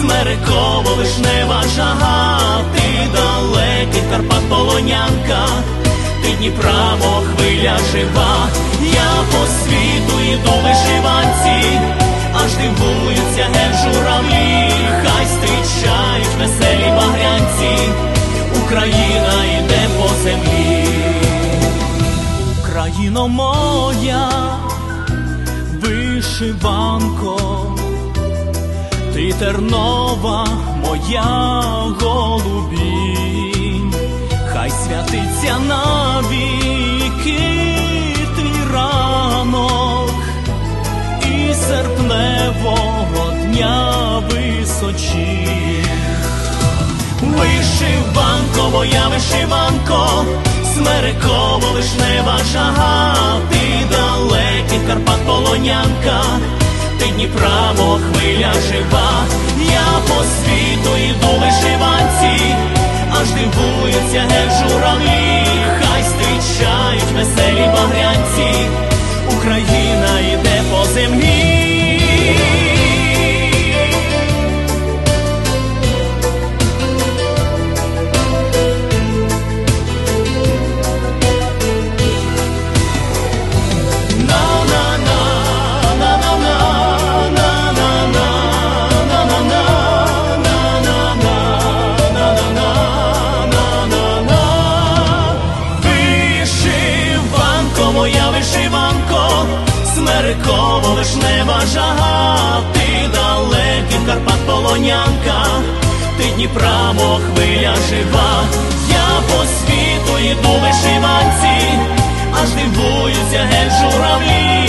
смереково вишнева жага, ти далекий Карпат полонянка, ти Дніпра, мов хвиля жива, я по світу йду вишиванці, аж дивуються журавлі, хай зустрічають веселі багрянці, Україна йде по землі, Україно моя вишиванко, ти тернова моя голубінь, хай святиться навіки твій ранок і серпневого дня височі. Вишиванко, моя вишиванко, смереково вишнева жага, ти далекий Карпат полонянка, Дніпра, мов хвиля жива, я по світу йду вишиванці, смереково вишнева жага, ти Карпат полонянка, ти Дніпра, хвиля жива, я по світу йду вишиванці, аж дивуються геть журавлі,